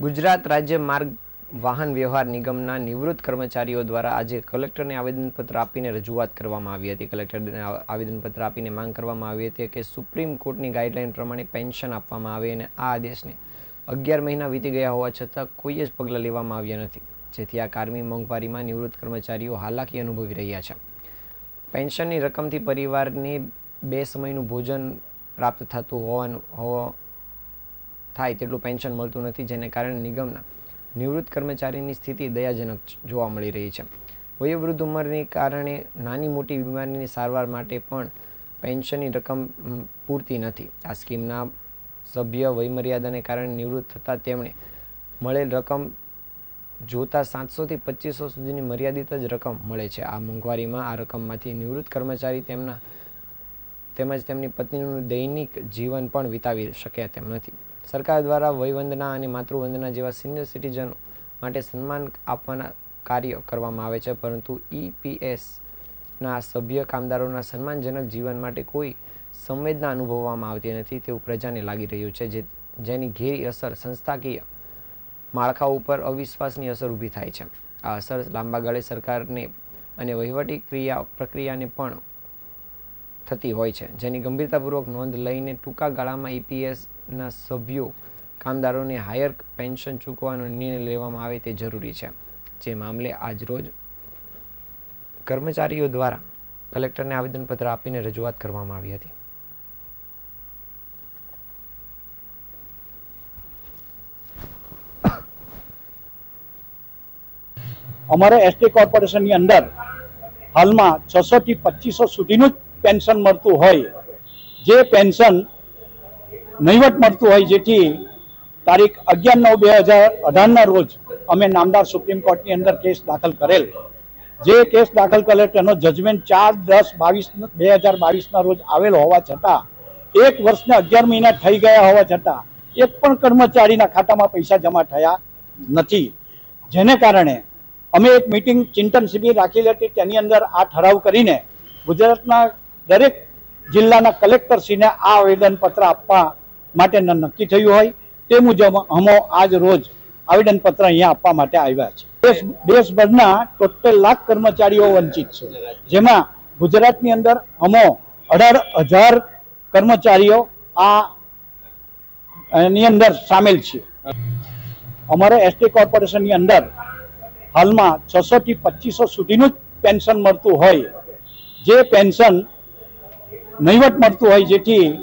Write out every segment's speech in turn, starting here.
ગુજરાત રાજ્ય માર્ગ વાહન વ્યવહાર નિગમના નિવૃત્ત કર્મચારીઓ દ્વારા આજે કલેક્ટરને આવેદનપત્ર આપીને રજૂઆત કરવામાં આવી હતી. કલેક્ટરને આવેદનપત્ર આપીને માંગ કરવામાં આવી હતી કે સુપ્રીમ કોર્ટની ગાઈડલાઈન પ્રમાણે પેન્શન આપવામાં આવે અને આ આદેશને અગિયાર મહિના વીતી ગયા હોવા છતાં કોઈ જ પગલાં લેવામાં આવ્યા નથી. જેથી આ કારમી મોંઘવારીમાં નિવૃત્ત કર્મચારીઓ હાલાકી અનુભવી રહ્યા છે. પેન્શનની રકમથી પરિવારને બે સમયનું ભોજન પ્રાપ્ત થતું હોવાનું હોવા થાય તેટલું પેન્શન મળતું નથી, જેને કારણે નિગમના નિવૃત્ત કર્મચારીની સ્થિતિ દયાજનક જોવા મળી રહી છે. વયોવૃદ્ધ ઉંમરને કારણે નાની મોટી બીમારીની સારવાર માટે પણ પેન્શનની રકમ પૂરતી નથી. આ સ્કીમના સભ્ય વયમર્યાદાને કારણે નિવૃત્ત થતાં તેમણે મળેલ રકમ જોતા સાતસોથી પચીસો સુધીની મર્યાદિત જ રકમ મળે છે. આ મોંઘવારીમાં આ રકમમાંથી નિવૃત્ત કર્મચારી તેમના તેમજ તેમની પત્નીનું દૈનિક જીવન પણ વિતાવી શક્યા તેમ નથી. સરકાર દ્વારા વયવંદના અને માતૃવંદના જેવા સિનિયર સિટીઝનો માટે સન્માન આપવાના કાર્ય કરવામાં આવે છે. પરંતુ ઈપીએસના સભ્ય કામદારોના સન્માનજનક જીવન માટે કોઈ સંવેદના અનુભવવામાં આવતી નથી તેવું પ્રજાને લાગી રહ્યું છે, જે જેની ઘેરી અસર સંસ્થાકીય માળખા ઉપર અવિશ્વાસની અસર ઊભી થાય છે. આ અસર લાંબા ગાળે સરકારને અને વહીવટી ક્રિયા પ્રક્રિયાને પણ થતી હોય છે. જેની ગંભીરતાપૂર્વક નોંધ લઈને ટૂંકા ગાળામાં ઈપીએસના સભ્યો કામદારોને હાયર પેન્શન ચૂકવવાનો નિર્ણય લેવામાં આવે તે જરૂરી છે. જે મામલે આજરોજ કર્મચારીઓ દ્વારા કલેક્ટરને આવેદનપત્ર આપીને રજૂઆત કરવામાં આવી હતી. અમારે એસટી કોર્પોરેશનની અંદર હાલમાં છસો થી પચીસો સુધીનું જ પેન્શન મળતું હોય. જે પેન્શન નહીવટ મળતું હોય જેથી તારીખ અગિયાર નવ બે હજાર અઢારના રોજ અમે નામદાર સુપ્રીમ કોર્ટની અંદર કેસ દાખલ કરેલ. જે કેસ દાખલ કરેલ તેનો જજમેન્ટ ચાર દસ બાવીસ બે હજાર બાવીસના રોજ આવેલ હોવા છતાં, એક વર્ષને અગિયાર મહિના થઈ ગયા હોવા છતાં, એક પણ કર્મચારીના ખાતામાં પૈસા જમા થયા નથી. જેને કારણે અમે એક મિટિંગ ચિંતન શિબિર રાખેલી હતી, તેની અંદર આ ઠરાવ કરીને ગુજરાતના દરેક જિલ્લાના કલેક્ટરશ્રીને આ આવેદનપત્ર આપવા માટે ન- નક્કી થયું હોય તે મુજબ અમો આજ રોજ આવેદનપત્ર અહીંયા આપવા માટે આવ્યા છે. દેશ દેશભરના ટોટલ લાખ કર્મચારીઓ વંચિત છે. જેમાં ગુજરાતની અંદર અમો અઢાર હજાર કર્મચારીઓ આ એની અંદર સામેલ છે. અમારે એસટી કોર્પોરેશનની અંદર હાલમાં છસો થી પચીસો સુધીનું જ પેન્શન મળતું હોય. જે પેન્શન નહીવટ મળતું હોય જેથી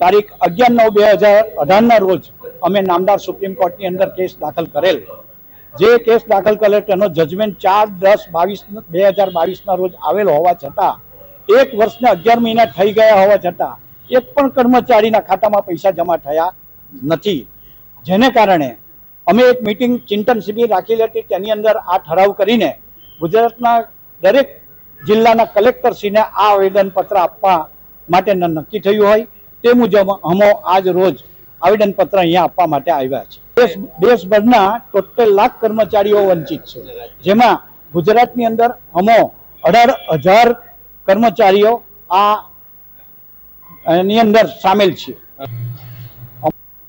તારીખ અગિયાર નવ બે હજાર અઢારના રોજ અમે નામદાર સુપ્રીમ કોર્ટની અંદર કેસ દાખલ કરેલ. જે કેસ દાખલ કરેલ તેનો જજમેન્ટ ચાર દસ બાવીસ બે હજાર બાવીસના રોજ આવેલ હોવા છતાં, એક વર્ષને અગિયાર મહિના થઈ ગયા હોવા છતાં, એક પણ કર્મચારીના ખાતામાં પૈસા જમા થયા નથી. જેને કારણે અમે એક મિટિંગ ચિંતન શિબિર રાખેલી હતી, તેની અંદર આ ઠરાવ કરીને ગુજરાતના દરેક જિલ્લાના કલેક્ટરશ્રીને આ આવેદનપત્ર આપવા માટે નક્કી થયું હોય. તે મુજબ અમો આજ રોજ આવેદનપત્ર અહીંયા આપવા માટે આવ્યા છે. દેશ દેશભરના ટોટલ લાખ કર્મચારીઓ વંચિત છે. જેમાં ગુજરાતની અંદર અમો અઢાર હજાર કર્મચારીઓ આ એની અંદર સામેલ છે.